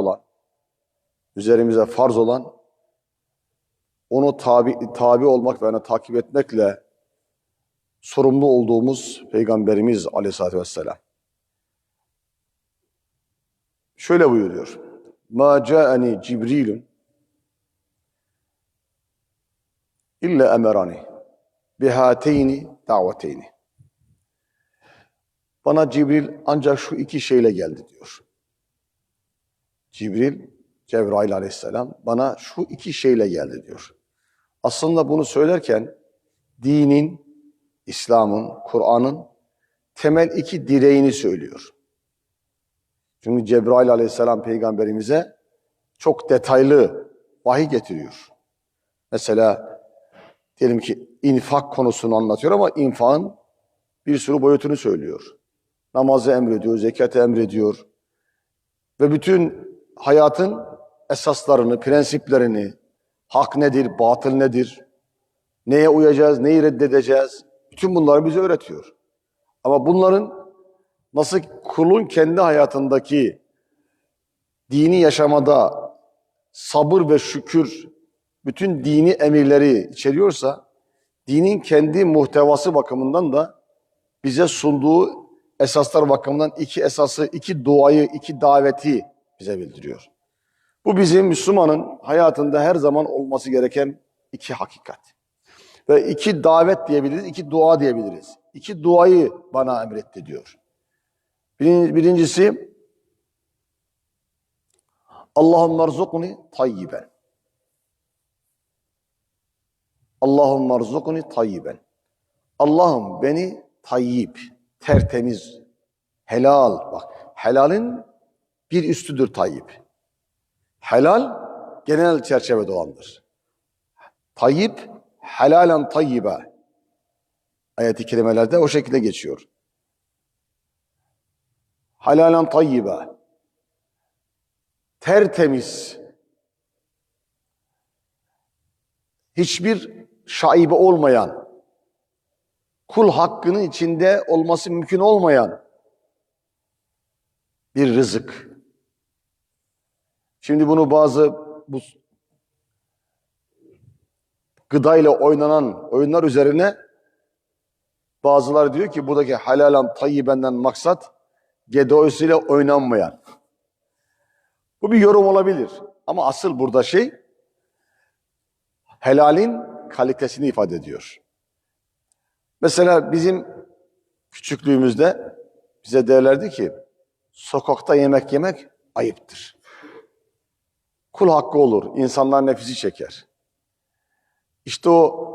olan, üzerimize farz olan, onu tabi, tabi olmak ve onu takip etmekle sorumlu olduğumuz Peygamberimiz Aleyhisselatü Vesselam. Şöyle buyuruyor. Ma ca'ani Cibrilun illa emerani bihateyni daveteyni. Bana Cibril ancak şu iki şeyle geldi diyor. Cibril, Cebrail aleyhisselam bana şu iki şeyle geldi diyor. Aslında bunu söylerken dinin, İslam'ın, Kur'an'ın temel iki direğini söylüyor. Çünkü Cebrail aleyhisselam peygamberimize çok detaylı vahiy getiriyor. Mesela diyelim ki infak konusunu anlatıyor ama infakın bir sürü boyutunu söylüyor. Namazı emrediyor, zekatı emrediyor. Ve bütün hayatın esaslarını, prensiplerini, hak nedir, batıl nedir, neye uyacağız, neyi reddedeceğiz, bütün bunları bize öğretiyor. Ama bunların nasıl kulun kendi hayatındaki dini yaşamada sabır ve şükür bütün dini emirleri içeriyorsa, dinin kendi muhtevası bakımından da bize sunduğu esaslar bakımından iki esası, iki duayı, iki daveti bize bildiriyor. Bu bizim Müslümanın hayatında her zaman olması gereken iki hakikat. Ve iki davet diyebiliriz, iki dua diyebiliriz. İki duayı bana emretti diyor. Birin- Birincisi Allahümme erzukni tayyiben. Allahümme erzukni tayyiben. Allah'ım beni tayyip, tertemiz, helal. Bak helalin bir üstüdür tayyip. Helal genel çerçevede olandır. Tayyip helalen tayyibe. Ayet-i kerimelerde o şekilde geçiyor. Helalen tayyibe. Tertemiz. Hiçbir şaibe olmayan, kul hakkının içinde olması mümkün olmayan bir rızık. Şimdi bunu bazı bu gıdayla oynanan oyunlar üzerine bazıları diyor ki buradaki halalan tayyibenden maksat gedoyusuyla oynanmayan. Bu bir yorum olabilir. Ama asıl burada şey helalin kalitesini ifade ediyor. Mesela bizim küçüklüğümüzde bize derlerdi ki sokakta yemek yemek ayıptır. Kul hakkı olur, insanlar nefisi çeker. İşte o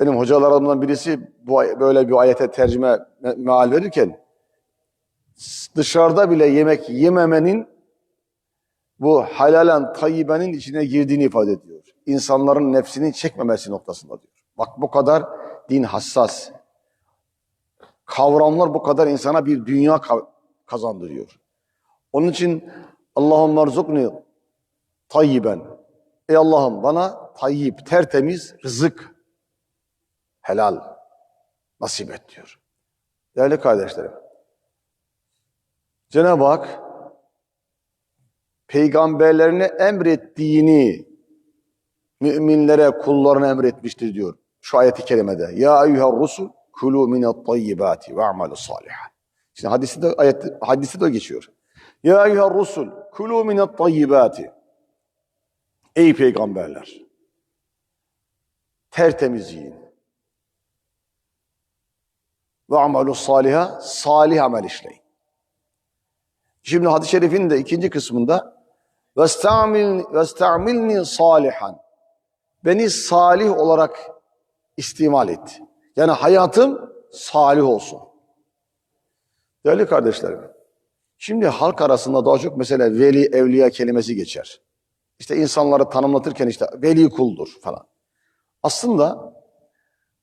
benim hocalarımdan birisi bu böyle bir ayete tercüme me- meal verirken dışarıda bile yemek yememenin bu halalen tayyibenin içine girdiğini ifade ediyor. İnsanların nefsini çekmemesi noktasında diyor. Bak bu kadar din hassas. Kavramlar bu kadar insana bir dünya ka- kazandırıyor. Onun için Allahümme erzukni tayyiben. Ey Allah'ım bana tayyip, tertemiz rızık, helal nasip et diyor. Değerli kardeşlerim, Cenab-ı Hak peygamberlerine emrettiğini müminlere, kullarına emretmiştir diyor. Şu ayeti kerimede. Ya eyyuhel rusul kulu minet tayyibati ve amalu salihan. Şimdi hadisi de, ayet, hadisi de geçiyor. Ya eyyuhel rusul kulu minet tayyibati. Ey peygamberler! Tertemiz yiyin. Ve amalu saliha, salih amel işleyin. Şimdi hadis-i şerifin de ikinci kısmında وَاسْتَعْمِلْنِ وَاسْتَعْمِلْنِ salihan. Beni salih olarak istimal et. Yani hayatım salih olsun. Değerli kardeşlerim, şimdi halk arasında daha çok mesela veli, evliya kelimesi geçer. İşte insanları tanımlatırken işte veli kuldur falan. Aslında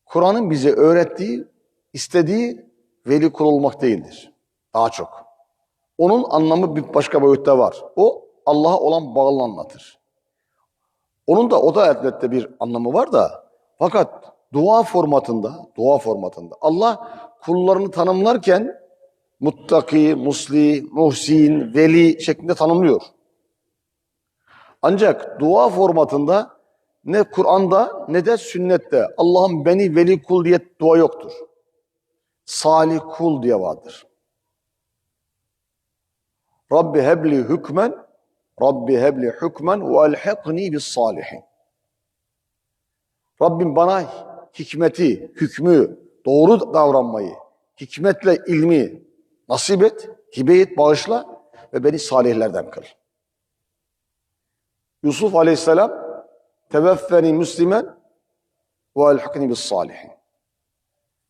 Kur'an'ın bize öğrettiği, istediği veli kul olmak değildir. Daha çok. Onun anlamı bir başka boyutta var. O Allah'a olan bağlılığı anlatır. Onun da o da elbette bir anlamı var da fakat dua formatında, dua formatında Allah kullarını tanımlarken muttaki, musli, muhsin, veli şeklinde tanımlıyor. Ancak dua formatında ne Kur'an'da ne de sünnette Allah'ım beni veli kul diye dua yoktur. Salih kul diye vardır. Rabbi hebli hükmen, Rabbi hebli hükmen ve elhiqni bis salihin. Rabbim bana hikmeti, hükmü, doğru davranmayı, hikmetle ilmi nasip et, hibe et, bağışla ve beni salihlerden kıl. Yusuf aleyhisselam teveffeni müslimen ve elhakni bis salihin.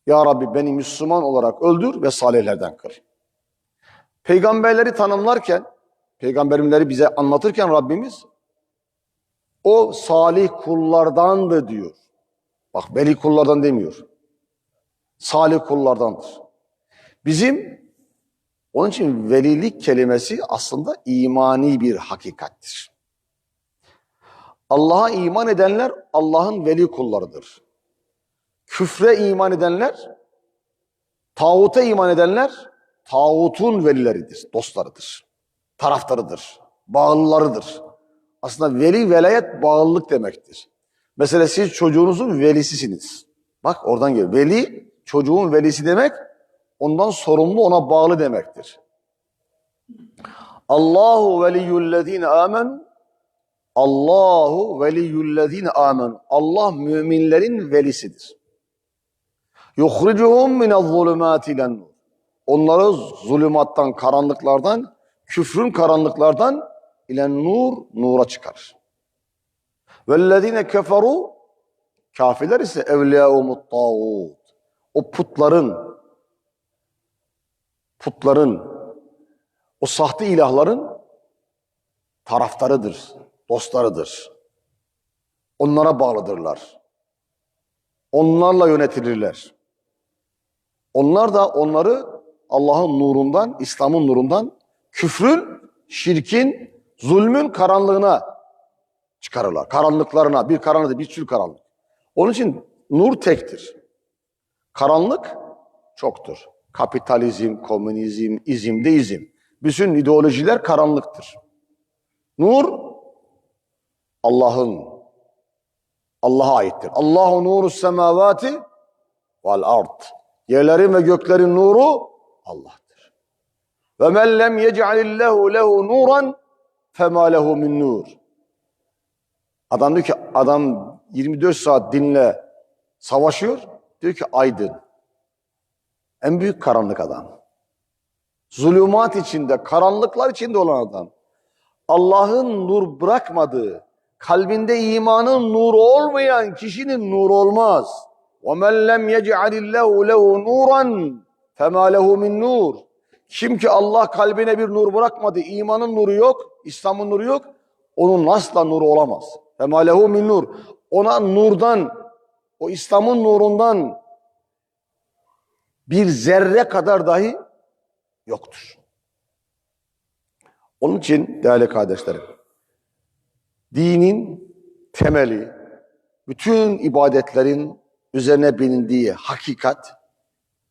Ya Rabbi beni Müslüman olarak öldür ve salihlerden kıl. Peygamberleri tanımlarken, peygamberleri bize anlatırken Rabbimiz o salih kullardandı diyor. Bak veli kullardan demiyor. Salih kullardandır. Bizim onun için velilik kelimesi aslında imani bir hakikattir. Allah'a iman edenler Allah'ın veli kullarıdır. Küfre iman edenler, tağuta iman edenler tağutun velileridir, dostlarıdır, taraftarıdır, bağlılarıdır. Aslında veli velayet bağlılık demektir. Mesela siz çocuğunuzun velisisiniz. Bak oradan geliyor. Veli çocuğun velisi demek ondan sorumlu ona bağlı demektir. Allahu veliyyullezine amen Allahu veliyyullezine amen Allah müminlerin velisidir. Yuhricuhum minez-zulumati ilen nur. Onları zulümattan, karanlıklardan, küfrün karanlıklardan ilen nur, nura çıkarır. Vellezine keferu kafirler ise evliyaumut tağut. O putların putların o sahte ilahların taraftarıdır, dostlarıdır. Onlara bağlıdırlar. Onlarla yönetilirler. Onlar da onları Allah'ın nurundan, İslam'ın nurundan, küfrün, şirkin, zulmün karanlığına çıkarırlar. Karanlıklarına, bir karanlık bir sürü karanlık. Onun için nur tektir. Karanlık çoktur. Kapitalizm, komünizm, izm, deizm. Bütün ideolojiler karanlıktır. Nur Allah'ın Allah'a aittir. Allahu nuru semavati vel ard. Yerlerin ve göklerin nuru Allah'tır. Ve men lem yec'alillahu lehu nuran fema lehu min nur. Adam diyor ki adam 24 saat dinle savaşıyor. Diyor ki aydın. En büyük karanlık adam. Zulümat içinde, karanlıklar içinde olan adam. Allah'ın nur bırakmadığı, kalbinde imanın nuru olmayan kişinin nuru olmaz. وَمَنْ لَمْ يَجْعَلِ اللّٰهُ لَهُ نُورًا فَمَا لَهُ مِنْ nur. Kim ki Allah kalbine bir nur bırakmadı, imanın nuru yok, İslam'ın nuru yok, onun asla nuru olamaz. فَمَا لَهُ مِنْ nur. Ona nurdan, o İslam'ın nurundan bir zerre kadar dahi yoktur. Onun için değerli kardeşlerim, dinin temeli, bütün ibadetlerin üzerine bilindiği hakikat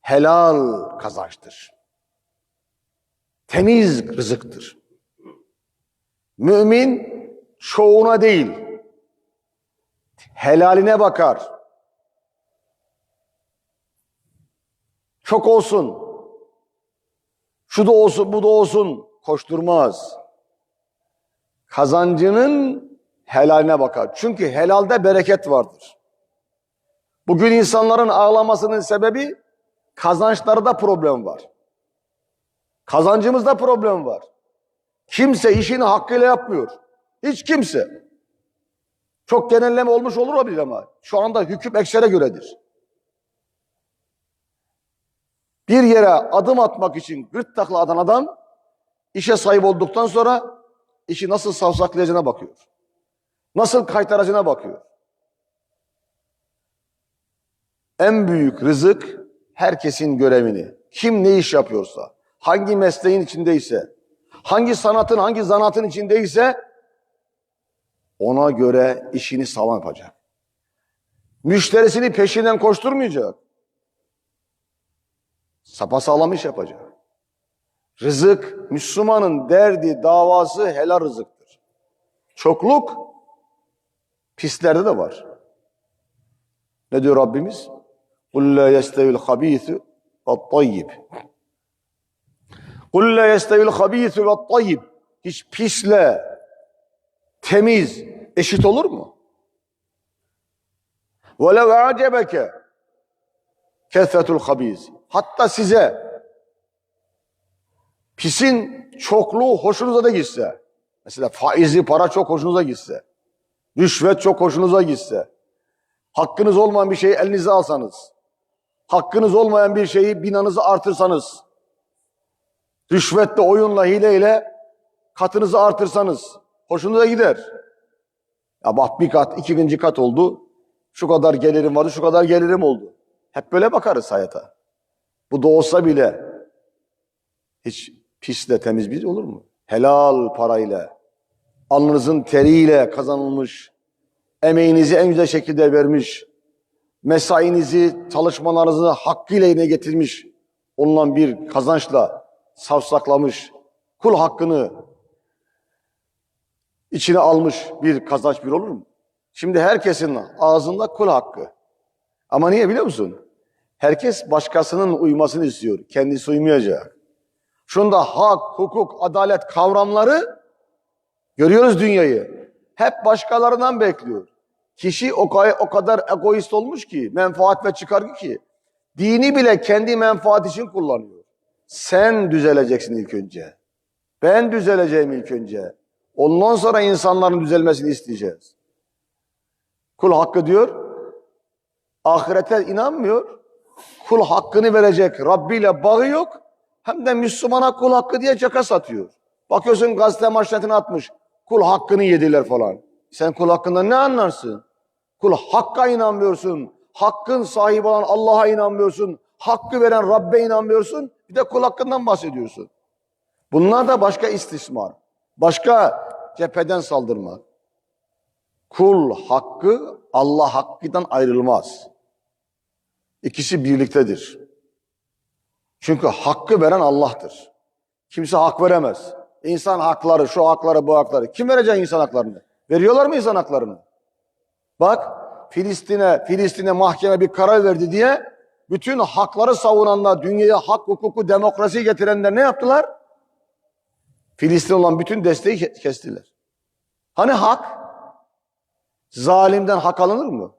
helal kazançtır. Temiz rızıktır. Mümin çoğuna değil, helaline bakar. Çok olsun, şu da olsun, bu da olsun koşturmaz. Kazancının helaline bakar. Çünkü helalde bereket vardır. Bugün insanların ağlamasının sebebi kazançlarda problem var. Kazancımızda problem var. Kimse işini hakkıyla yapmıyor. Hiç kimse. Çok genelleme olmuş olur olabilir ama şu anda hüküm eksere göredir. Bir yere adım atmak için gırtlakla atan adam işe sahip olduktan sonra işi nasıl savsaklayacağına bakıyor. Nasıl kaytaracağına bakıyor. En büyük rızık herkesin görevini, kim ne iş yapıyorsa, hangi mesleğin içindeyse, hangi sanatın, hangi zanatın içindeyse ona göre işini sağlam yapacak. Müşterisini peşinden koşturmayacak. Sapasağlam iş yapacak. Rızık, Müslümanın derdi, davası helal rızıktır. Çokluk pislerde de var. Ne diyor Rabbimiz? قُلْ لَا يَسْتَوِ الْخَب۪يثُ وَالطَّيِّبِ قُلْ لَا يَسْتَوِ الْخَب۪يثُ وَالطَّيِّبِ Hiç pisle temiz eşit olur mu? وَلَوْ عَجَبَكَ كَثَّةُ الْخَب۪يثِ Hatta size pisin çokluğu hoşunuza da gitse, mesela faizli para çok hoşunuza gitse, rüşvet çok hoşunuza gitse, hakkınız olmayan bir şeyi elinize alsanız, hakkınız olmayan bir şeyi binanızı artırsanız, rüşvetle, oyunla, hileyle katınızı artırsanız, hoşunuza gider. Ya bak bir kat, ikinci kat oldu, şu kadar gelirim vardı, şu kadar gelirim oldu. Hep böyle bakarız hayata. Bu da olsa bile hiç pisle temiz bir olur mu? Helal parayla, alnınızın teriyle kazanılmış, emeğinizi en güzel şekilde vermiş, mesainizi, çalışmalarınızı hakkıyla yerine getirmiş, olunan bir kazançla savsaklamış, kul hakkını içine almış bir kazanç bir olur mu? Şimdi herkesin ağzında kul hakkı. Ama niye biliyor musun? Herkes başkasının uymasını istiyor. Kendisi uymayacak. Şunda hak, hukuk, adalet kavramları görüyoruz dünyayı. Hep başkalarından bekliyor. Kişi o, kadar egoist olmuş ki, menfaat ve çıkargı ki, dini bile kendi menfaat için kullanıyor. Sen düzeleceksin ilk önce. Ben düzeleceğim ilk önce. Ondan sonra insanların düzelmesini isteyeceğiz. Kul hakkı diyor, ahirete inanmıyor. Kul hakkını verecek Rabbi ile bağı yok. Hem de Müslümana kul hakkı diye caka satıyor. Bakıyorsun gazete manşetine atmış. Kul hakkını yediler falan. Sen kul hakkında ne anlarsın? Kul hakka inanmıyorsun. Hakkın sahibi olan Allah'a inanmıyorsun. Hakkı veren Rabbe inanmıyorsun. Bir de kul hakkından bahsediyorsun. Bunlar da başka istismar. Başka cepheden saldırma. Kul hakkı Allah hakkından ayrılmaz. İkisi birliktedir. Çünkü hakkı veren Allah'tır. Kimse hak veremez. İnsan hakları, şu hakları, bu hakları. Kim verecek insan haklarını? Veriyorlar mı insan haklarını? Bak Filistin'e, Filistin'e mahkeme bir karar verdi diye bütün hakları savunanlar, dünyaya hak, hukuku, demokrasi getirenler ne yaptılar? Filistin olan bütün desteği ke- kestiler. Hani hak? Zalimden hak alınır mı?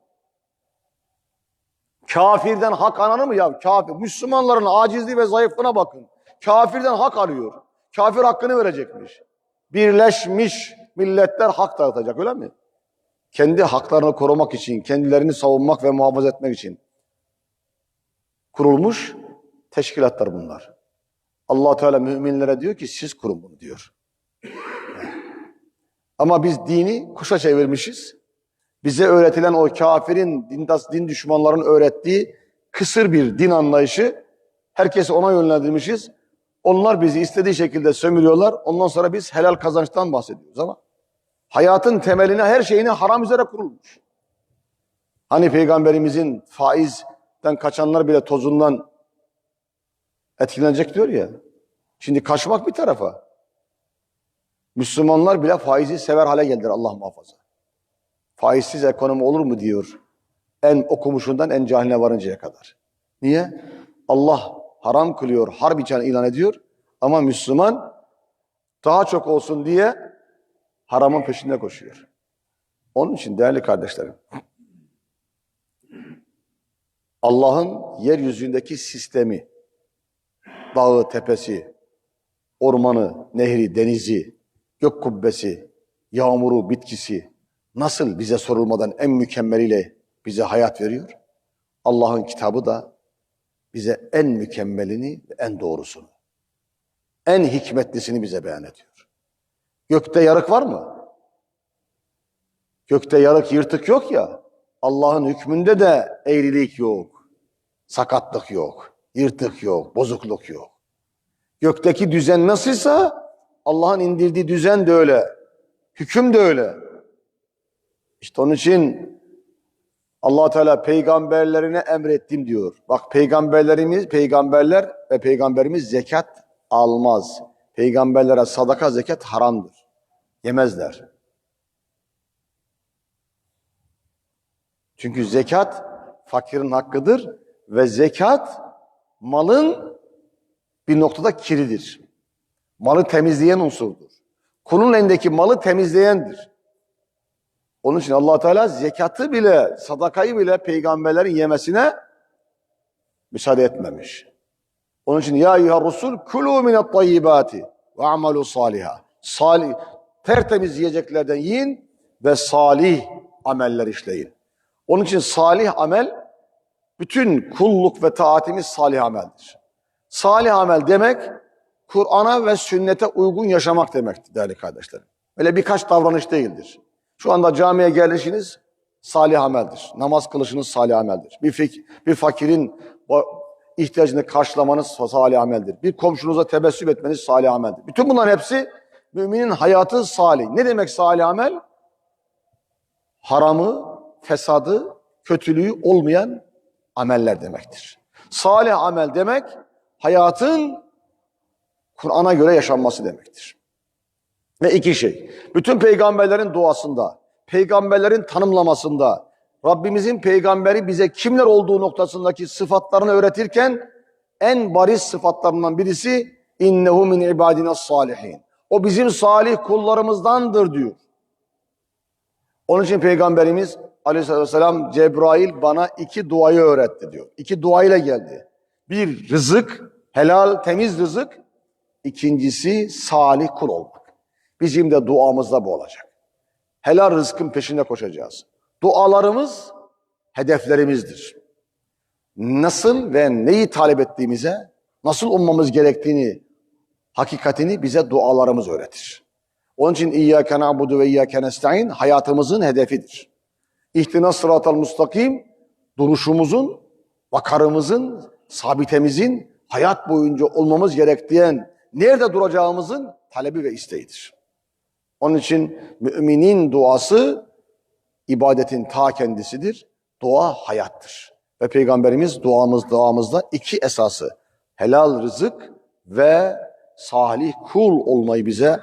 Kafirden hak alınır mı ya? Kafir. Müslümanların acizliği ve zayıflığına bakın. Kafirden hak arıyor. Kafir hakkını verecekmiş. Birleşmiş milletler hak dağıtacak öyle mi? Kendi haklarını korumak için, kendilerini savunmak ve muhafaza etmek için kurulmuş teşkilatlar bunlar. Allah Teala müminlere diyor ki siz kurun bunu diyor. Ama biz dini kuşa çevirmişiz. Bize öğretilen o kafirin, din, din düşmanların öğrettiği kısır bir din anlayışı herkesi ona yönlendirmişiz. Onlar bizi istediği şekilde sömürüyorlar. Ondan sonra biz helal kazançtan bahsediyoruz ama hayatın temeline her şeyini haram üzere kurulmuş. Hani peygamberimizin faizden kaçanlar bile tozundan etkilenecek diyor ya. Şimdi kaçmak bir tarafa. Müslümanlar bile faizi sever hale geldiler Allah muhafaza. Faizsiz ekonomi olur mu diyor. En okumuşundan en cahiline varıncaya kadar. Niye? Allah haram kılıyor, harp için ilan ediyor. Ama Müslüman daha çok olsun diye haramın peşinde koşuyor. Onun için değerli kardeşlerim, Allah'ın yeryüzündeki sistemi, dağı, tepesi, ormanı, nehri, denizi, gök kubbesi, yağmuru, bitkisi nasıl bize sorulmadan en mükemmeliyle bize hayat veriyor? Allah'ın kitabı da bize en mükemmelini ve en doğrusunu, en hikmetlisini bize beyan ediyor. Gökte yarık var mı? Gökte yarık yırtık yok ya. Allah'ın hükmünde de eğrilik yok. Sakatlık yok. Yırtık yok. Bozukluk yok. Gökteki düzen nasılsa Allah'ın indirdiği düzen de öyle. Hüküm de öyle. İşte onun için allah Teala peygamberlerine emrettim diyor. Bak peygamberlerimiz, peygamberler ve peygamberimiz zekat almaz. Peygamberlere sadaka zekat haramdır. Yemezler. Çünkü zekat fakirin hakkıdır ve zekat malın bir noktada kiridir. Malı temizleyen unsurdur. Kulun elindeki malı temizleyendir. Onun için allah Teala zekatı bile, sadakayı bile peygamberlerin yemesine müsaade etmemiş. Onun için ya eyyuhar rusul kulu minet tayyibati ve amalu saliha. Salih, tertemiz yiyeceklerden yiyin ve salih ameller işleyin. Onun için salih amel, bütün kulluk ve taatimiz salih ameldir. Salih amel demek, Kur'an'a ve sünnete uygun yaşamak demektir değerli kardeşlerim. Öyle birkaç davranış değildir. Şu anda camiye gelişiniz salih ameldir. Namaz kılışınız salih ameldir. Bir, fik- bir fakirin ihtiyacını karşılamanız salih ameldir. Bir komşunuza tebessüm etmeniz salih ameldir. Bütün bunların hepsi müminin hayatı salih. Ne demek salih amel? Haramı, fesadı, kötülüğü olmayan ameller demektir. Salih amel demek hayatın Kur'an'a göre yaşanması demektir. Ve iki şey. Bütün peygamberlerin duasında, peygamberlerin tanımlamasında, Rabbimizin peygamberi bize kimler olduğu noktasındaki sıfatlarını öğretirken en bariz sıfatlarından birisi innehu min ibadina salihin. O bizim salih kullarımızdandır diyor. Onun için peygamberimiz aleyhissalatü vesselam Cebrail bana iki duayı öğretti diyor. İki duayla geldi. Bir rızık, helal, temiz rızık. İkincisi salih kul olmak. Bizim de duamızda bu olacak. Helal rızkın peşinde koşacağız. Dualarımız hedeflerimizdir. Nasıl ve neyi talep ettiğimize, nasıl ummamız gerektiğini, hakikatini bize dualarımız öğretir. Onun için İyyâke na'budu ve İyyâke nesta'in hayatımızın hedefidir. İhtinas sıratal mustakim duruşumuzun, vakarımızın, sabitemizin hayat boyunca olmamız gerektiğin nerede duracağımızın talebi ve isteğidir. Onun için müminin duası ibadetin ta kendisidir. Dua hayattır. Ve Peygamberimiz duamız duamızda iki esası helal rızık ve salih kul olmayı bize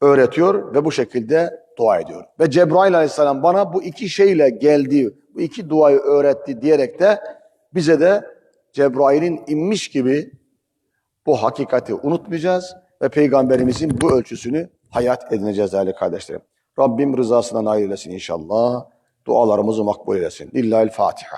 öğretiyor ve bu şekilde dua ediyor. Ve Cebrail aleyhisselam bana bu iki şeyle geldi, bu iki duayı öğretti diyerek de bize de Cebrail'in inmiş gibi bu hakikati unutmayacağız ve Peygamberimizin bu ölçüsünü hayat edineceğiz değerli kardeşlerim. Rabbim rızasına nail eylesin inşallah. Dualarımızı makbul eylesin. Lillahi'l Fatiha.